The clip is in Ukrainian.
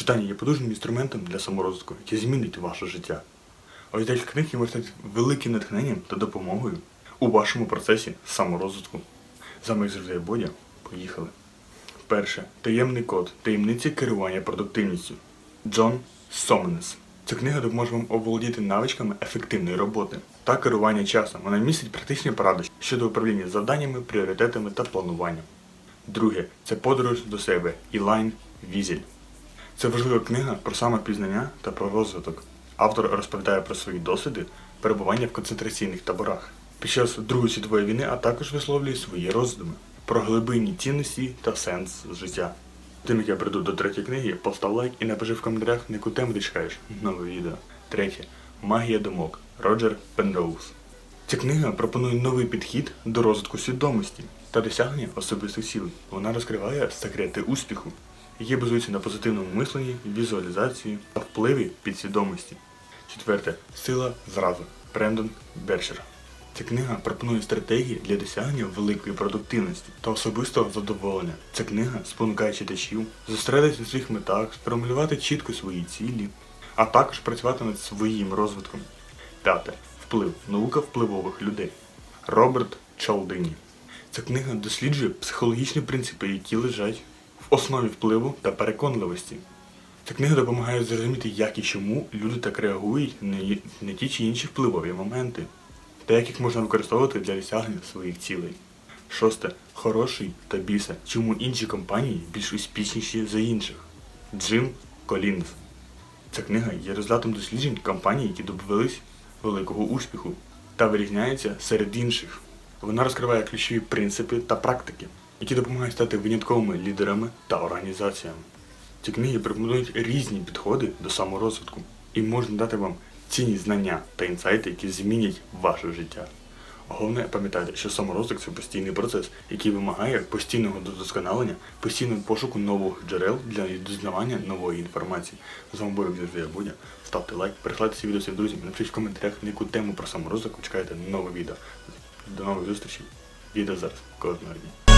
Читання є потужним інструментом для саморозвитку, який змінить ваше життя. Ось декілька книг можуть стати великим натхненням та допомогою у вашому процесі саморозвитку. З вами як завжди Бодя. Поїхали. Перше. Таємний код. Таємниці керування продуктивністю. Джон Соменес. Ця книга допоможе вам оволодіти навичками ефективної роботи та керування часом. Вона містить практичні поради щодо управління завданнями, пріоритетами та плануванням. Друге це подорож до себе Ілайн Візель. Це важлива книга про самопізнання та про розвиток. Автор розповідає про свої досвіди перебування в концентраційних таборах під час Другої світової війни, а також висловлює свої роздуми про глибинні цінності та сенс життя. Тим як я прийду до третьої книги, постав лайк і напиши в коментарях, на яку тему ти чекаєш нове відео. Третє. Магія думок. Роджер Пенроуз. Ця книга пропонує новий підхід до розвитку свідомості та досягнення особистих цілей. Вона розкриває секрети успіху, які базуються на позитивному мисленні, візуалізації та впливі підсвідомості. Четверте. Сила зразу. Брендон Бершер. Ця книга пропонує стратегії для досягнення великої продуктивності та особистого задоволення. Ця книга спонукає читачів зосередитися на своїх метах, сформулювати чітко свої цілі, а також працювати над своїм розвитком. П'яте. Вплив. Наука впливових людей. Роберт Чалдині. Ця книга досліджує психологічні принципи, які лежать основі впливу та переконливості. Ця книга допомагає зрозуміти, як і чому люди так реагують на, ті чи інші впливові моменти, та як їх можна використовувати для досягнення своїх цілей. Шосте. Хороший та біса. Чому інші компанії більш успішніші за інших? Джим Колінз. Ця книга є результатом досліджень компаній, які добились великого успіху та вирізняється серед інших. Вона розкриває ключові принципи та практики, які допомагають стати винятковими лідерами та організаціями. Ці книги пропонують різні підходи до саморозвитку і можуть дати вам цінні знання та інсайти, які змінять ваше життя. Головне пам'ятайте, що саморозвиток це постійний процес, який вимагає постійного досконалення, постійного пошуку нових джерел для дізнавання нової інформації. З вами був завжди Будя. Ставте лайк, перекладайте ці відео своїм друзям, напишіть в коментарях, на яку тему про саморозвиток чекаєте нове відео. До нових зустрічей. Відео зараз кожного дня.